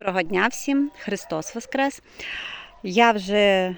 Доброго дня всім, Христос Воскрес. Я вже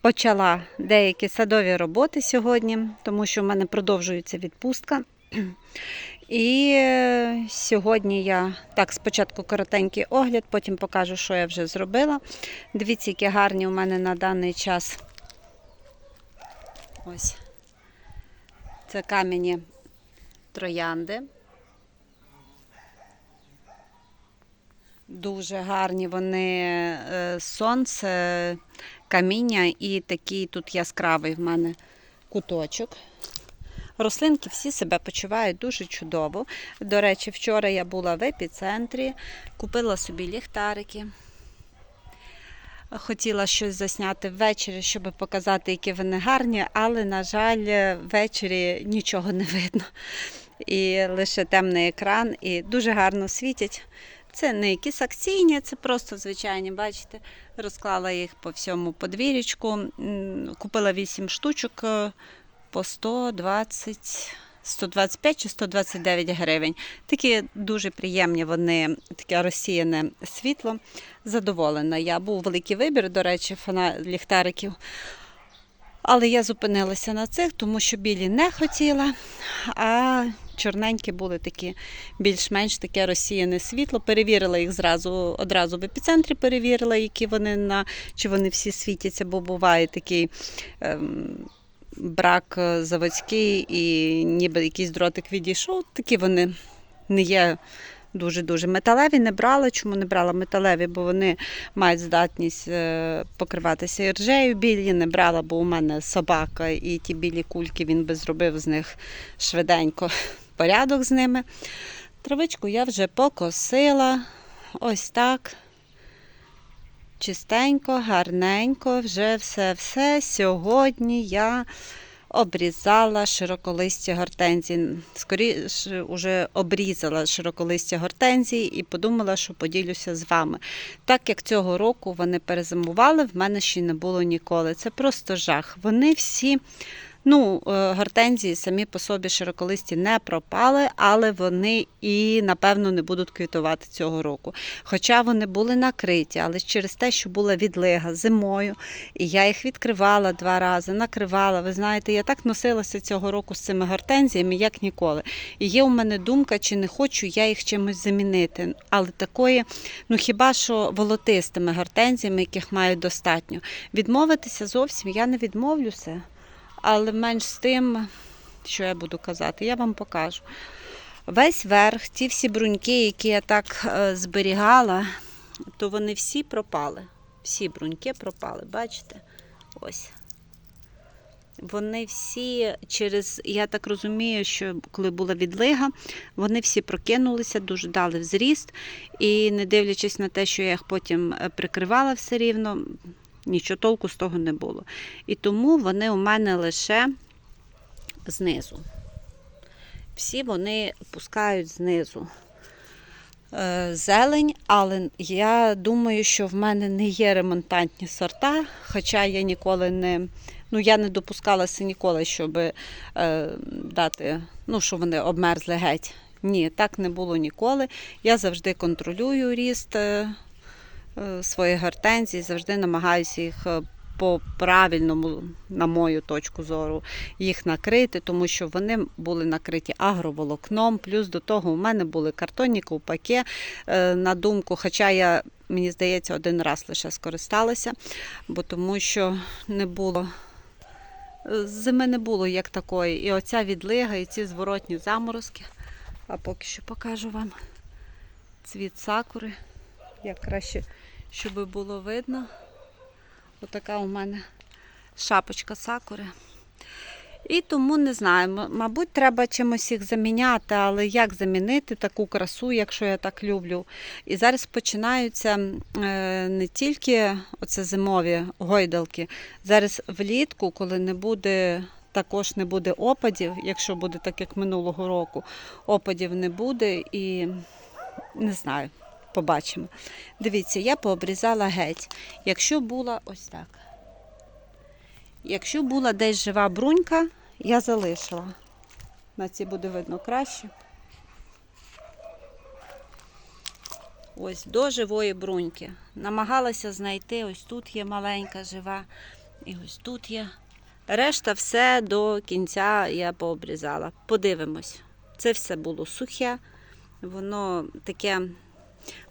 почала деякі садові роботи сьогодні, тому що в мене продовжується відпустка. І е, сьогодні я так спочатку коротенький огляд, потім покажу, що я вже зробила. Дивіться, які гарні у мене на даний час. Ось. Це кам'яні троянди. Дуже гарні вони е, сонце, каміння і такий тут яскравий в мене куточок. Рослинки всі себе почувають дуже чудово. До речі, вчора я була в епіцентрі, купила собі ліхтарики. Хотіла щось засняти ввечері, щоб показати, які вони гарні, але, на жаль, ввечері нічого не видно. І лише темний екран, і дуже гарно світять. Це не якісь акційні, це просто звичайні, бачите, розклала їх по всьому подвір'ячку. Купила 8 штучок е, по 120, 125 чи 129 гривень. Такі дуже приємні вони, таке розсіяне світло. Задоволена. Я був великий вибір, до речі, фана ліхтариків. Але я зупинилася на цих, тому що білі не хотіла, а чорненькі були такі більш-менш таке розсіяне світло. Перевірила їх зразу, одразу в епіцентрі перевірила, які вони на чи вони всі світяться, бо буває такий ем, брак е, заводський і ніби якийсь дротик відійшов. Такі вони не є. Дуже-дуже металеві не брала. Чому не брала металеві? Бо вони мають здатність е, покриватися іржею. Білі не брала, бо у мене собака і ті білі кульки він би зробив з них швиденько порядок з ними. Травичку я вже покосила. Ось так. Чистенько, гарненько, вже все-все. Сьогодні я обрізала широколисті гортензії. Скоріше вже обрізала широколисті гортензії і подумала, що поділюся з вами. Так як цього року вони перезимували, в мене ще не було ніколи. Це просто жах. Вони всі. Ну, е, гортензії самі по собі широколисті не пропали, але вони і, напевно, не будуть квітувати цього року. Хоча вони були накриті, але через те, що була відлига зимою, і я їх відкривала два рази, накривала. Ви знаєте, я так носилася цього року з цими гортензіями, як ніколи. І є у мене думка, чи не хочу я їх чимось замінити. Але такої, ну хіба що волотистими гортензіями, яких маю достатньо. Відмовитися зовсім я не відмовлюся. Але менш з тим, що я буду казати, я вам покажу. Весь верх, ті всі бруньки, які я так е, зберігала, то вони всі пропали. Всі бруньки пропали, бачите? Ось. Вони всі через, я так розумію, що коли була відлига, вони всі прокинулися, дуже дали взріст. І не дивлячись на те, що я їх потім е, прикривала все рівно, нічого толку з того не було. І тому вони у мене лише знизу. Всі вони пускають знизу е, зелень, але я думаю, що в мене не є ремонтантні сорта, хоча я ніколи не. Ну, я не допускалася ніколи, щоб е, дати, ну, що вони обмерзли геть. Ні, так не було ніколи. Я завжди контролюю ріст е, е, своїх завжди намагаюся їх е, по правильному, на мою точку зору, їх накрити, тому що вони були накриті агроволокном. Плюс до того у мене були картонні ковпаки е, на думку, хоча я, мені здається, один раз лише скористалася, бо тому що не було. Зими не було як такої. І оця відлига, і ці зворотні заморозки. А поки що покажу вам цвіт сакури. Як краще, щоб було видно. Отака у мене шапочка сакури. І тому не знаю, мабуть, треба чимось їх заміняти, але як замінити таку красу, якщо я так люблю. І зараз починаються е, не тільки оце зимові гойдалки. Зараз влітку, коли не буде, також не буде опадів, якщо буде так, як минулого року, опадів не буде і не знаю, побачимо. Дивіться, я пообрізала геть. Якщо була ось так. Якщо була десь жива брунька, я залишила. На цій буде видно краще. Ось до живої бруньки. Намагалася знайти, ось тут є маленька жива, і ось тут є. Решта все до кінця я пообрізала. Подивимось. Це все було сухе, воно таке,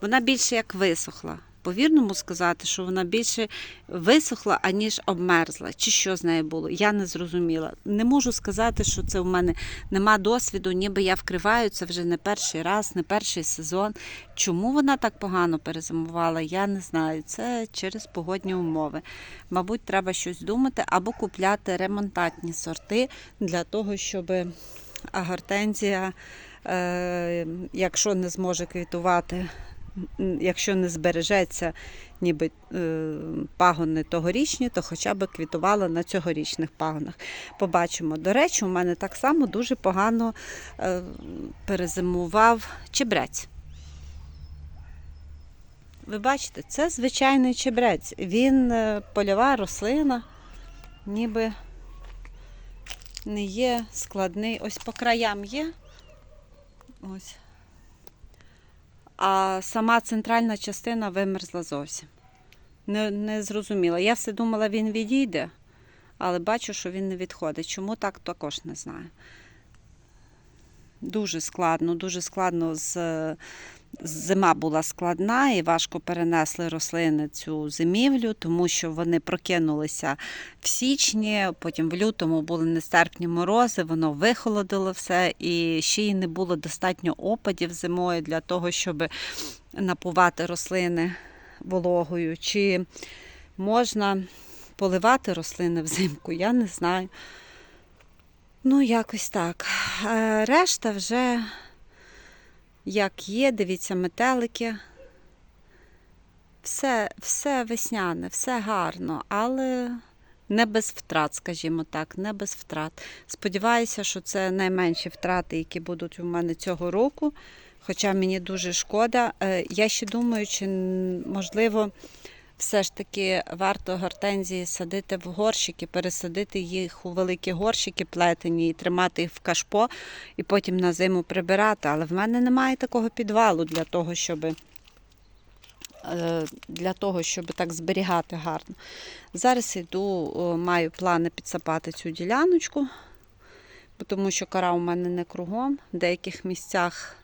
вона більше як висохла. По-вірному сказати, що вона більше висохла, аніж обмерзла. Чи що з нею було? Я не зрозуміла. Не можу сказати, що це в мене нема досвіду, ніби я вкриваю це вже не перший раз, не перший сезон. Чому вона так погано перезимувала, я не знаю. Це через погодні умови. Мабуть, треба щось думати або купляти ремонтантні сорти для того, щоб гортензія, е, якщо не зможе квітувати, якщо не збережеться ніби е, пагони тогорічні, то хоча б квітувала на цьогорічних пагонах. Побачимо. До речі, у мене так само дуже погано е, перезимував чебрець. Ви бачите, це звичайний чебрець. Він е, польова рослина, ніби не є складний. Ось по краям є. Ось. А сама центральна частина вимерзла зовсім. Не, не зрозуміла. Я все думала, він відійде, але бачу, що він не відходить. Чому так, також не знаю. Дуже складно, дуже складно з. Зима була складна і важко перенесли рослини цю зимівлю, тому що вони прокинулися в січні, потім в лютому були нестерпні морози, воно вихолодило все, і ще й не було достатньо опадів зимою для того, щоб напувати рослини вологою. Чи можна поливати рослини взимку, я не знаю. Ну, якось так. Е, Решта вже як є, дивіться, метелики. Все, все весняне, все гарно, але не без втрат, скажімо так, не без втрат. Сподіваюся, що це найменші втрати, які будуть у мене цього року. Хоча мені дуже шкода. Е, Я ще думаю, чи можливо все ж таки варто гортензії садити в горщики, пересадити їх у великі горщики плетені і тримати їх в кашпо, і потім на зиму прибирати. Але в мене немає такого підвалу для того, щоб, е, для того, щоб так зберігати гарно. Зараз йду, маю плани підсапати цю діляночку, тому що кора у мене не кругом, в деяких місцях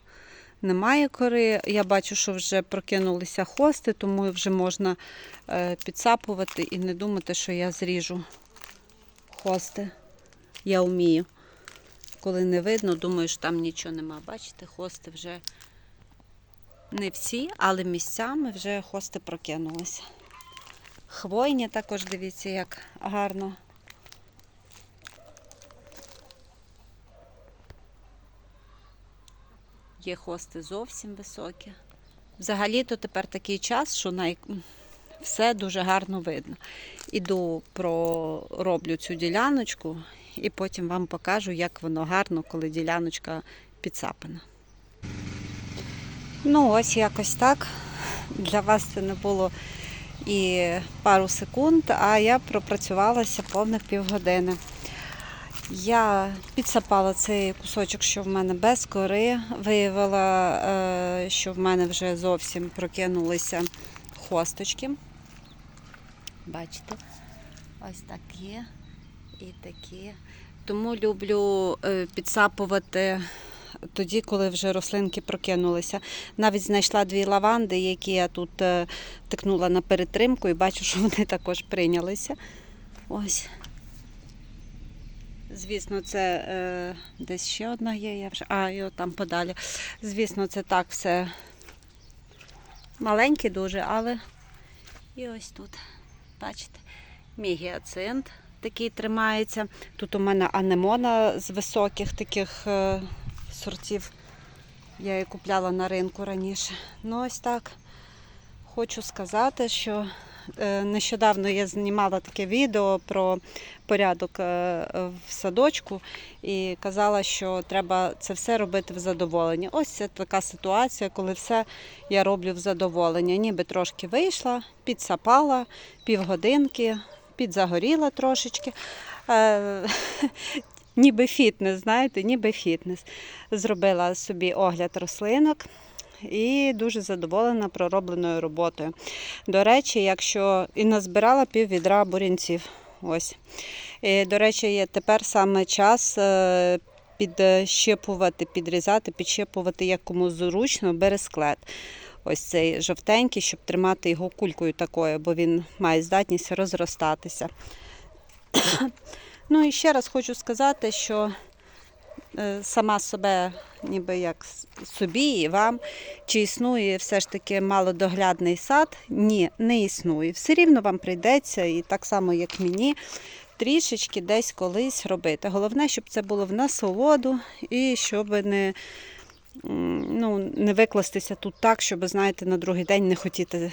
немає кори. Я бачу, що вже прокинулися хости, тому вже можна е, підсапувати і не думати, що я зріжу хости. Я вмію. Коли не видно, думаю, що там нічого нема. Бачите, хости вже не всі, але місцями вже хости прокинулися. Хвойні також дивіться, як гарно. Є хости зовсім високі. Взагалі-то тепер такий час, що най... все дуже гарно видно. Іду пророблю цю діляночку і потім вам покажу, як воно гарно, коли діляночка підсапана. Ну, ось якось так. Для вас це не було і пару секунд, а я пропрацювалася повних півгодини. Я підсапала цей кусочок, що в мене без кори, виявила, е, що в мене вже зовсім прокинулися хосточки. Бачите, ось такі і такі. Тому люблю е, підсапувати тоді, коли вже рослинки прокинулися. Навіть знайшла дві лаванди, які я тут е, тикнула на перетримку і бачу, що вони також прийнялися. Ось. Звісно, це е, десь ще одна є, я вже. А, і от там подалі. Звісно, це так все маленьке дуже, але і ось тут, бачите, мій гіацинт такий тримається. Тут у мене анемона з високих таких е, сортів. Я її купляла на ринку раніше. Ну, ось так. Хочу сказати, що нещодавно я знімала таке відео про порядок е, в садочку і казала, що треба це все робити в задоволенні. Ось це така ситуація, коли все я роблю в задоволення. Ніби трошки вийшла, підсапала півгодинки, підзагоріла трошечки. Е, Ніби фітнес, знаєте, ніби фітнес. Зробила собі огляд рослинок. І дуже задоволена проробленою роботою. До речі, якщо і назбирала пів відра бурянців. Ось. І, до речі, є тепер саме час е, підщипувати, підрізати, підщипувати як зручно бересклет. Ось цей жовтенький, щоб тримати його кулькою такою, бо він має здатність розростатися. ну і ще раз хочу сказати, що сама себе, ніби як собі і вам, чи існує все ж таки малодоглядний сад? Ні, не існує. Все рівно вам прийдеться, і так само, як мені, трішечки десь колись робити. Головне, щоб це було в насолоду і щоб не, ну, не викластися тут так, щоб, знаєте, на другий день не хотіти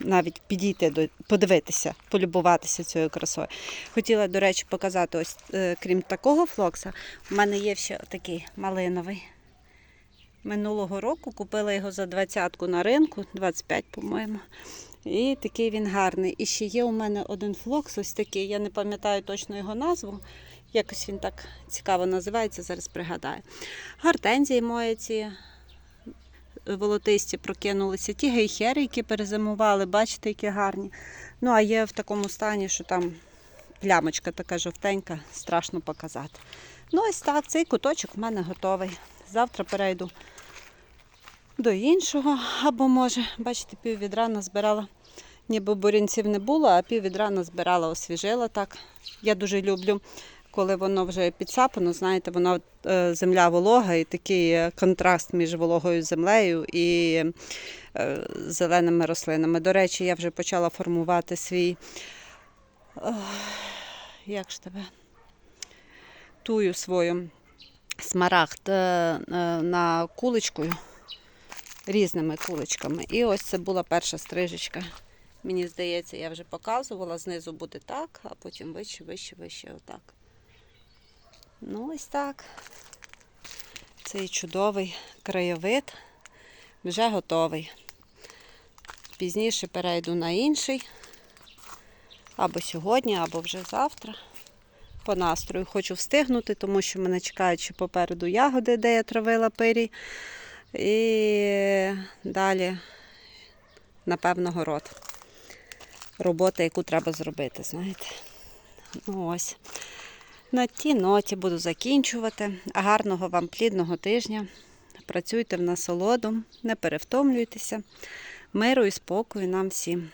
навіть підійти до подивитися, полюбуватися цією красою. Хотіла, до речі, показати ось, е, крім такого флокса, у мене є ще такий малиновий. Минулого року купила його за 20 на ринку, 25, по-моєму. І такий він гарний. І ще є у мене один флокс, ось такий. Я не пам'ятаю точно його назву. Якось він так цікаво називається, зараз пригадаю. Гортензії мої ці волотисті прокинулися. Ті гейхери, які перезимували, бачите, які гарні. Ну, а є в такому стані, що там плямочка така жовтенька, страшно показати. Ну, ось так, цей куточок в мене готовий. Завтра перейду до іншого. Або може, бачите, пів відра назбирала. Ніби бурянців не було, а пів відра назбирала, освіжила так. Я дуже люблю, коли воно вже підсапано, знаєте, воно е, земля волога і такий контраст між вологою землею і е, зеленими рослинами. До речі, я вже почала формувати свій. ох, Як ж тебе? Тую свою смарагд е, на куличкою різними куличками. І ось це була перша стрижечка. Мені здається, я вже показувала. Знизу буде так, а потім вище, вище, вище, отак. Ну, ось так. Цей чудовий краєвид вже готовий. Пізніше перейду на інший. Або сьогодні, або вже завтра. По настрою хочу встигнути, тому що мене чекають ще попереду ягоди, де я травила пирій. І далі, напевно, город. Робота, яку треба зробити, знаєте. Ну ось. На тій ноті буду закінчувати. Гарного вам плідного тижня. Працюйте в насолоду, не перевтомлюйтеся. Миру і спокою нам всім.